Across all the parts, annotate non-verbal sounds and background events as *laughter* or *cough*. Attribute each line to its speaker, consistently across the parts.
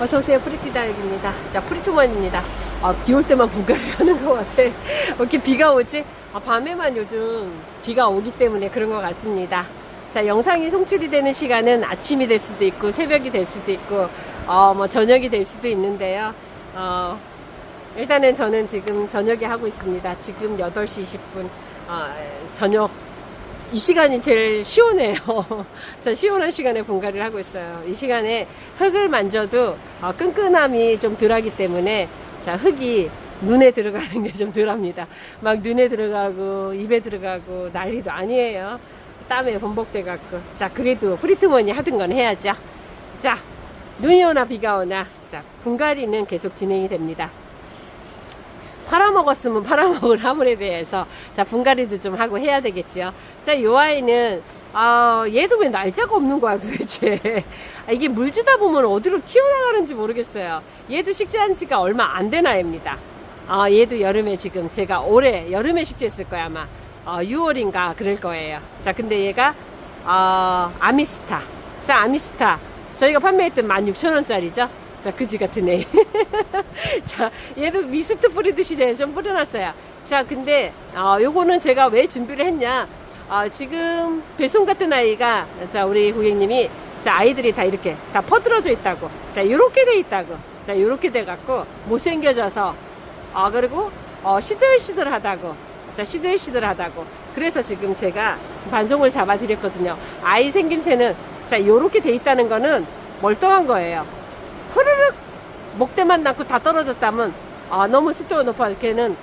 Speaker 1: 어서오세요. 프리티다육입니다. 자, 프리트먼입니다. 아, 비 올 때만 분갈이 하는 것 같아. *laughs* 왜 이렇게 비가 오지? 아, 밤에만 요즘 비가 오기 때문에 그런 것 같습니다. 자, 영상이 송출이 되는 시간은 아침이 될 수도 있고, 새벽이 될 수도 있고, 어, 뭐, 저녁이 될 수도 있는데요. 어, 일단은 저는 지금 저녁에 하고 있습니다. 지금 8시 20분, 어, 저녁 이 시간이 제일 시원해요. *laughs* 저 시원한 시간에 분갈이를 하고 있어요. 이 시간에 흙을 만져도 어, 끈끈함이 좀 덜하기 때문에 자 흙이 눈에 들어가는 게 좀 덜합니다. 막 눈에 들어가고 입에 들어가고 난리도 아니에요. 땀에 번복돼 갖고 자 그래도 프리트먼이 하던 건 해야죠. 자 눈이 오나 비가 오나 자 분갈이는 계속 진행이 됩니다. 팔아먹었으면 팔아먹을 화물에 대해서 자 분갈이도 좀 하고 해야 되겠지요. 자, 요 아이는 아 얘도 왜 날짜가 없는 거야 도대체. 아, 이게 물 주다 보면 어디로 튀어나가는지 모르겠어요. 얘도 식재한 지가 얼마 안 된 아이입니다. 아 얘도 여름에 지금 제가 올해 여름에 식재했을 거야 아마 어, 6월인가 그럴 거예요. 자 근데 얘가 어, 아미스타. 자 아미스타 저희가 판매했던 16,000원짜리죠. 자, 그지 같은 애. *laughs* 자, 얘도 미스트 뿌리듯이 제가 좀 뿌려놨어요. 자, 근데, 어, 요거는 제가 왜 준비를 했냐. 어, 지금, 배송 같은 아이가, 자, 우리 고객님이, 자, 아이들이 다 이렇게, 다 퍼들어져 있다고. 자, 요렇게 돼 있다고. 자, 요렇게 돼갖고, 못생겨져서, 어, 그리고, 어, 시들시들하다고. 자, 시들시들하다고. 그래서 지금 제가 반송을 잡아드렸거든요. 아이 생김새는, 자, 요렇게 돼 있다는 거는 멀쩡한 거예요. 목대만 낳고 다 떨어졌다면 아, 너무 습도가 높아 걔는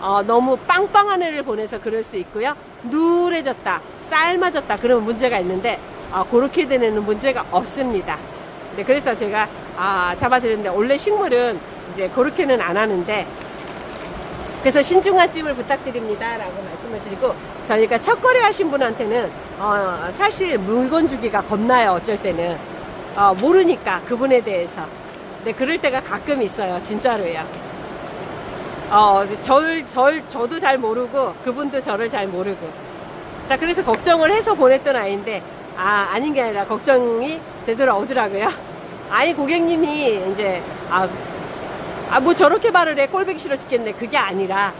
Speaker 1: 어, 너무 빵빵한 애를 보내서 그럴 수 있고요. 누래졌다, 삶아졌다 그러면 문제가 있는데 아, 그렇게 되는 문제가 없습니다. 네, 그래서 제가 아, 잡아드렸는데 원래 식물은 이제 그렇게는 안 하는데 그래서 신중한 찜을 부탁드립니다 라고 말씀을 드리고 저희가 첫 거래 하신 분한테는 어, 사실 물건 주기가 겁나요 어쩔 때는 어, 모르니까 그분에 대해서 네 그럴 때가 가끔 있어요 진짜로요 어, 절, 절, 저도 잘 모르고 그분도 저를 잘 모르고 자 그래서 걱정을 해서 보냈던 아이인데 아 아닌 게 아니라 걱정이 되돌아오더라고요 아니 고객님이 이제 아 아, 뭐 저렇게 말을 해. 꼴보기 싫어 죽겠네. 그게 아니라,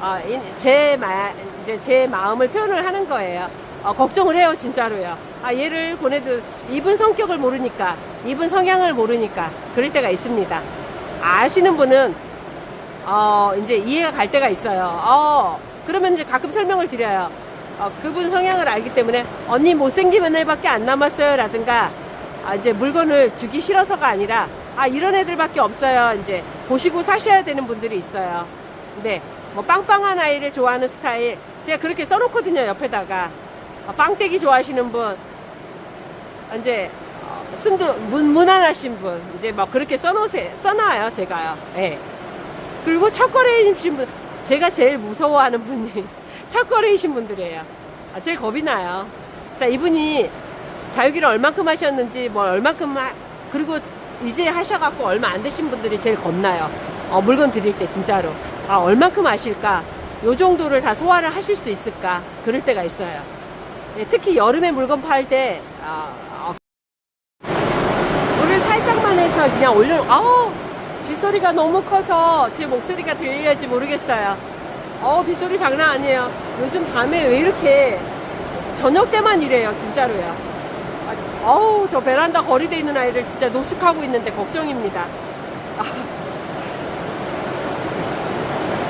Speaker 1: 어, 이- 제 마, 이제 제 마음을 표현을 하는 거예요. 어, 걱정을 해요, 진짜로요. 아, 얘를 보내도 이분 성격을 모르니까, 이분 성향을 모르니까, 그럴 때가 있습니다. 아시는 분은, 어, 이제 이해가 갈 때가 있어요. 어, 그러면 이제 가끔 설명을 드려요. 어, 그분 성향을 알기 때문에, 언니 못생기면 애밖에 안 남았어요. 라든가, 아, 이제 물건을 주기 싫어서가 아니라 아 이런 애들밖에 없어요. 이제 보시고 사셔야 되는 분들이 있어요. 근데 뭐 빵빵한 아이를 좋아하는 스타일 제가 그렇게 써놓거든요. 옆에다가 어, 빵떼기 좋아하시는 분 이제 어, 순두 문 무난하신 분 이제 막 그렇게 써놓으세요. 써놔요. 제가요. 예. 그리고 첫 거래이신 분 제가 제일 무서워하는 분이 *laughs* 첫 거래이신 분들이에요. 아, 제일 겁이 나요. 자 이분이 다육이를 얼만큼 하셨는지 뭐 얼만큼 하, 그리고 이제 하셔갖고 얼마 안 되신 분들이 제일 겁나요. 어, 물건 드릴 때 진짜로 아 얼만큼 하실까? 요 정도를 다 소화를 하실 수 있을까? 그럴 때가 있어요. 예, 특히 여름에 물건 팔때 아, 어, 물을 살짝만 해서 그냥 올려 아우 빗소리가 너무 커서 제 목소리가 들릴지 모르겠어요. 어 빗소리 장난 아니에요. 요즘 밤에 왜 이렇게 저녁 때만 이래요 진짜로요. 아, 어우 저 베란다 거리대 있는 아이들 진짜 노숙하고 있는데 걱정입니다. 아.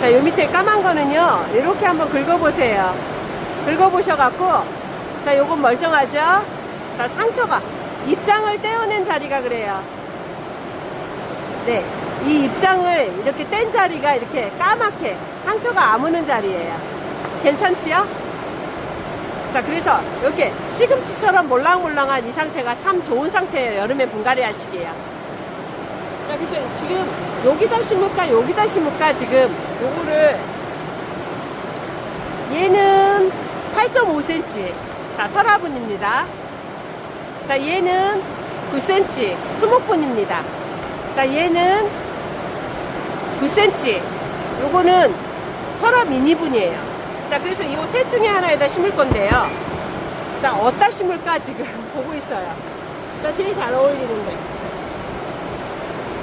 Speaker 1: 자, 요 밑에 까만 거는요, 이렇게 한번 긁어보세요. 긁어보셔갖고, 자, 요건 멀쩡하죠? 자, 상처가, 입장을 떼어낸 자리가 그래요. 네. 이 입장을 이렇게 뗀 자리가 이렇게 까맣게 상처가 아무는 자리예요. 괜찮지요? 자, 그래서 이렇게 시금치처럼 몰랑몰랑한 이 상태가 참 좋은 상태예요. 여름에 분갈이 하시기에요. 자, 그래서 지금 여기다 심을까, 여기다 심을까, 지금 요거를 얘는 8.5cm. 자, 서라분입니다. 자, 얘는 9cm. 수목분입니다. 자, 얘는 9cm. 요거는 설화 미니분이에요. 자, 그래서 이 세 중에 하나에다 심을 건데요. 자, 어디다 심을까 지금 *laughs* 보고 있어요. 자, 제일 잘 어울리는데.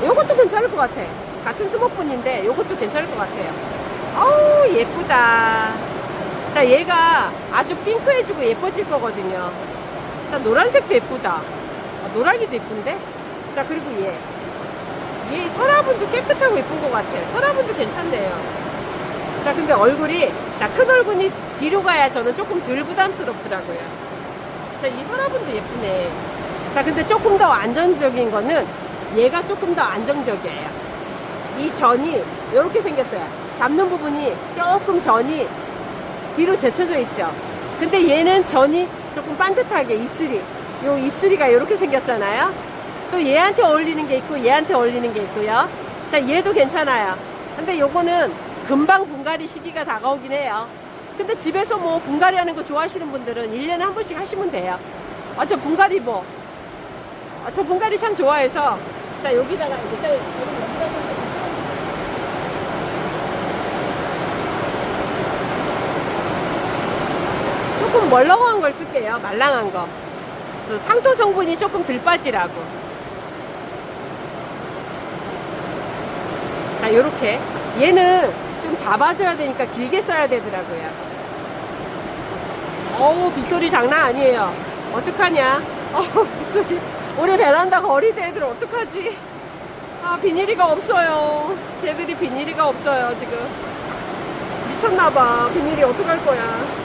Speaker 1: 요것도 괜찮을 것 같아. 같은 스모폰인데 요것도 괜찮을 것 같아요. 어우, 예쁘다. 자, 얘가 아주 핑크해지고 예뻐질 거거든요. 자, 노란색도 예쁘다. 아, 노랑이도 예쁜데? 자, 그리고 얘. 얘 서라분도 깨끗하고 예쁜 것 같아요. 서라분도 괜찮네요. 자, 근데 얼굴이, 자, 큰 얼굴이 뒤로 가야 저는 조금 덜 부담스럽더라고요. 자, 이 서라분도 예쁘네. 자, 근데 조금 더 안정적인 거는 얘가 조금 더 안정적이에요. 이 전이 이렇게 생겼어요. 잡는 부분이 조금 전이 뒤로 제쳐져 있죠. 근데 얘는 전이 조금 반듯하게 입술이, 요 입술이가 이렇게 생겼잖아요. 또 얘한테 어울리는 게 있고 얘한테 어울리는 게 있고요. 자, 얘도 괜찮아요. 근데 요거는 금방 분갈이 시기가 다가오긴 해요. 근데 집에서 뭐 분갈이 하는 거 좋아하시는 분들은 1년에 한 번씩 하시면 돼요. 아, 저 분갈이 뭐. 아, 저 분갈이 참 좋아해서. 자, 여기다가, 일단 저는 여기다 선택했어요. 조금 멀렁한 걸 쓸게요. 말랑한 거. 상토 성분이 조금 덜 빠지라고. 자, 요렇게. 얘는 좀 잡아줘야 되니까 길게 써야 되더라고요. 어우, 빗소리 장난 아니에요. 어떡하냐? *laughs* 어우, 빗소리. 우리 베란다 거리대 애들 어떡하지? 아, 비닐이가 없어요. 걔들이 비닐이가 없어요, 지금. 미쳤나봐. 비닐이 어떡할 거야.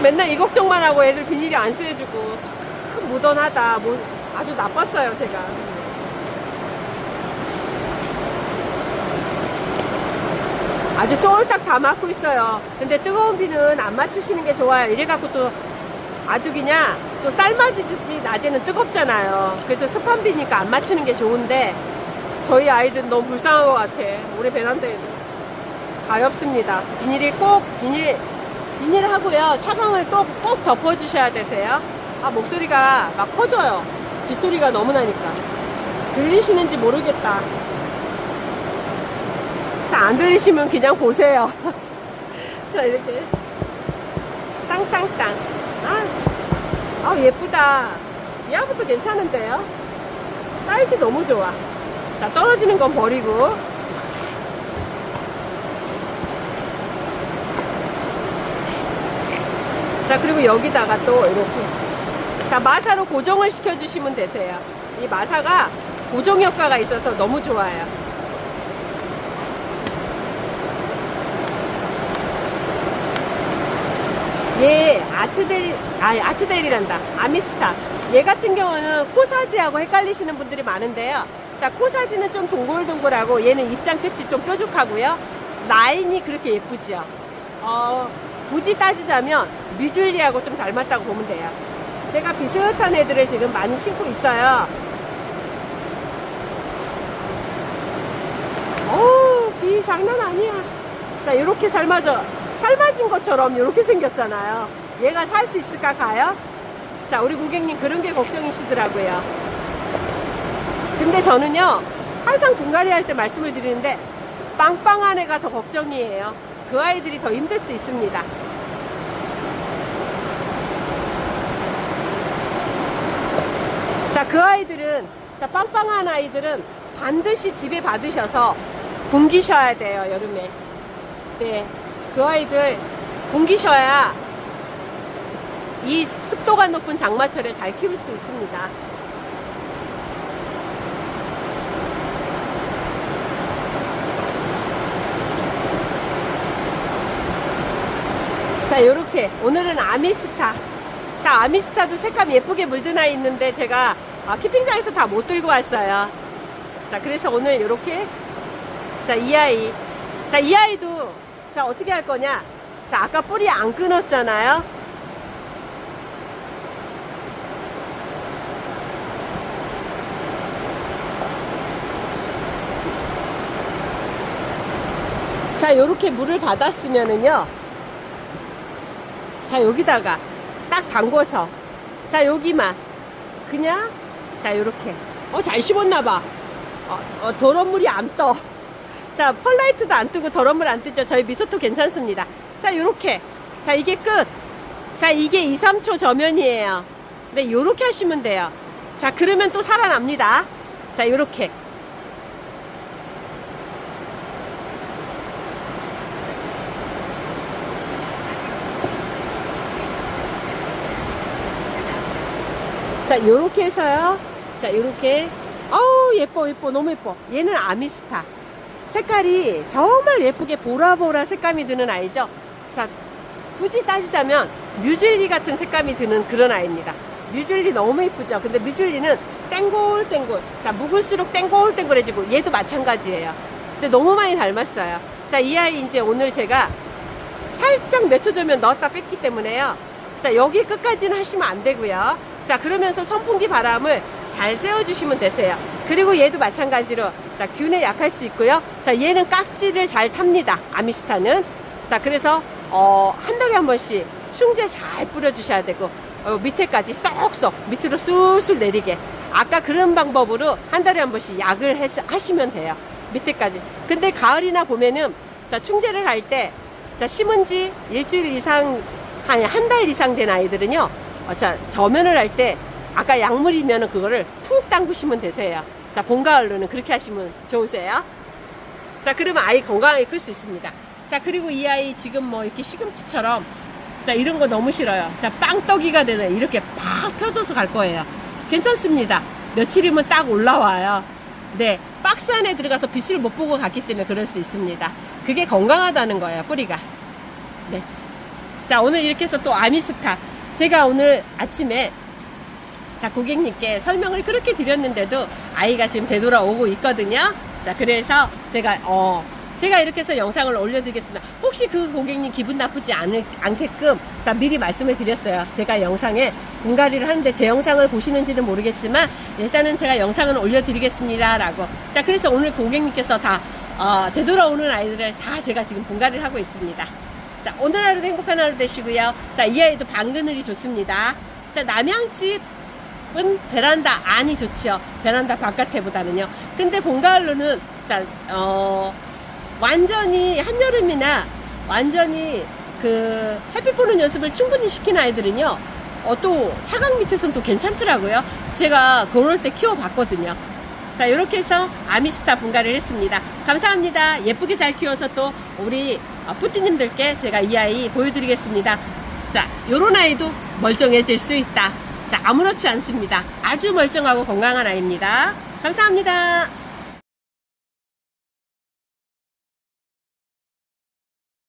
Speaker 1: 아, 맨날 이 걱정만 하고 애들 비닐이 안 쓰여주고 참 무던하다. 뭐, 아주 나빴어요, 제가. 아주 쫄딱 다 막고 있어요. 근데 뜨거운 비는 안 맞추시는 게 좋아요. 이래갖고 또 아주 그냥 또 삶아지듯이 낮에는 뜨겁잖아요. 그래서 습한 비니까 안 맞추는 게 좋은데 저희 아이들 너무 불쌍한 것 같아. 우리 베란다에도. 가엾습니다. 비닐이 꼭 비닐 비닐 하고요. 차광을 또 꼭 덮어주셔야 되세요. 아 목소리가 막 커져요. 빗소리가 너무 나니까 들리시는지 모르겠다. 자 안 들리시면 그냥 보세요. *laughs* 자 이렇게 땅땅땅. 아, 아 예쁘다. 이하부터 괜찮은데요? 사이즈 너무 좋아. 자 떨어지는 건 버리고 자 그리고 여기다가 또 이렇게. 자 마사로 고정을 시켜 주시면 되세요. 이 마사가 고정 효과가 있어서 너무 좋아요. 얘 아트델 아 아트델이란다. 아미스타. 얘 같은 경우는 코사지하고 헷갈리시는 분들이 많은데요. 자 코사지는 좀 동글동글하고 얘는 입장 끝이 좀 뾰족하고요. 라인이 그렇게 예쁘죠. 어, 굳이 따지자면 뮤줄리하고 좀 닮았다고 보면 돼요. 제가 비슷한 애들을 지금 많이 신고 있어요. 오, 비 장난 아니야. 자, 이렇게 삶아져, 삶아진 것처럼 이렇게 생겼잖아요. 얘가 살 수 있을까 가요? 자, 우리 고객님 그런 게 걱정이시더라고요. 근데 저는요, 항상 분갈이 할 때 말씀을 드리는데, 빵빵한 애가 더 걱정이에요. 그 아이들이 더 힘들 수 있습니다. 자, 그 아이들은, 자, 빵빵한 아이들은 반드시 집에 받으셔서 굶기셔야 돼요, 여름에. 네. 그 아이들 굶기셔야 이 습도가 높은 장마철에 잘 키울 수 있습니다. 자, 요렇게. 오늘은 아미스타. 자, 아미스타도 색감 예쁘게 아이 있는데 제가 아, 키핑장에서 다 못 들고 왔어요. 자, 그래서 오늘 요렇게. 자, 이 아이. 자, 이 아이도 자, 어떻게 할 거냐? 자, 아까 뿌리 안 끊었잖아요. 자, 요렇게 물을 받았으면은요. 자, 여기다가 딱 담궈서. 자, 여기만. 그냥, 자, 요렇게. 어, 잘 씹었나봐. 어, 어, 더러운 물이 안 떠. 자, 펄라이트도 안 뜨고 더러운 물 안 뜨죠. 저희 미소토 괜찮습니다. 자, 요렇게. 자, 이게 끝. 자, 이게 2, 3초 저면이에요. 네, 요렇게 하시면 돼요. 자, 그러면 또 살아납니다. 자, 요렇게. 자, 요렇게 해서요. 자, 요렇게. 어우, 예뻐, 예뻐. 너무 예뻐. 얘는 아미스타. 색깔이 정말 예쁘게 보라보라 색감이 드는 아이죠. 자, 굳이 따지자면 뮤즐리 같은 색감이 드는 그런 아이입니다. 뮤즐리 너무 예쁘죠. 근데 뮤즐리는 땡골땡골. 자, 묵을수록 땡골땡골해지고 얘도 마찬가지예요. 근데 너무 많이 닮았어요. 자, 이 아이 이제 오늘 제가 살짝 몇 초 전면 넣었다 뺐기 때문에요. 자, 여기 끝까지는 하시면 안 되고요. 자, 그러면서 선풍기 바람을 잘 세워주시면 되세요. 그리고 얘도 마찬가지로 자, 균에 약할 수 있고요. 자, 얘는 깍지를 잘 탑니다. 아미스타는. 자, 그래서 어, 한 달에 한 번씩 충제 잘 뿌려주셔야 되고 어, 밑에까지 쏙쏙 밑으로 술술 내리게 아까 그런 방법으로 한 달에 한 번씩 약을 해서 하시면 돼요. 밑에까지. 근데 가을이나 보면은 자, 충제를 할 때 자, 심은 지 일주일 이상, 한, 한 달 이상 된 아이들은요, 어, 자, 저면을 할 때, 아까 약물이면은 그거를 푹 담그시면 되세요. 자, 봄, 가을로는 그렇게 하시면 좋으세요. 자, 그러면 아이 건강하게 클 수 있습니다. 자, 그리고 이 아이 지금 뭐 이렇게 시금치처럼, 자, 이런 거 너무 싫어요. 자, 빵떡이가 되는 이렇게 팍 펴져서 갈 거예요. 괜찮습니다. 며칠이면 딱 올라와요. 네, 박스 안에 들어가서 빛을 못 보고 갔기 때문에 그럴 수 있습니다. 그게 건강하다는 거예요, 뿌리가. 네. 자, 오늘 이렇게 해서 또 아미스타. 제가 오늘 아침에 자, 고객님께 설명을 그렇게 드렸는데도 아이가 지금 되돌아오고 있거든요. 자, 그래서 제가, 어, 제가 이렇게 해서 영상을 올려드리겠습니다. 혹시 그 고객님 기분 나쁘지 않을, 않게끔, 자, 미리 말씀을 드렸어요. 제가 영상에 분갈이를 하는데 제 영상을 보시는지는 모르겠지만, 일단은 제가 영상을 올려드리겠습니다. 라고. 자, 그래서 오늘 고객님께서 다, 어, 되돌아오는 아이들을 다 제가 지금 분갈이를 하고 있습니다. 자, 오늘 하루도 행복한 하루 되시고요. 자, 이 아이도 방그늘이 좋습니다. 자, 남양집 은 베란다 안이 좋지요. 베란다 바깥에보다는요. 근데 봄 가을로는 자, 어, 완전히 한여름이나 완전히 그 햇빛 보는 연습을 충분히 시킨 아이들은요. 어, 또 차강 밑에서는 또 괜찮더라고요. 제가 그럴 때 키워봤거든요. 자, 이렇게 해서 아미스타 분갈이를 했습니다. 감사합니다. 예쁘게 잘 키워서 또 우리 어, 푸띠님들께 제가 이 아이 보여드리겠습니다. 자, 요런 아이도 멀쩡해질 수 있다. 자, 아무렇지 않습니다. 아주 멀쩡하고 건강한 아이입니다. 감사합니다.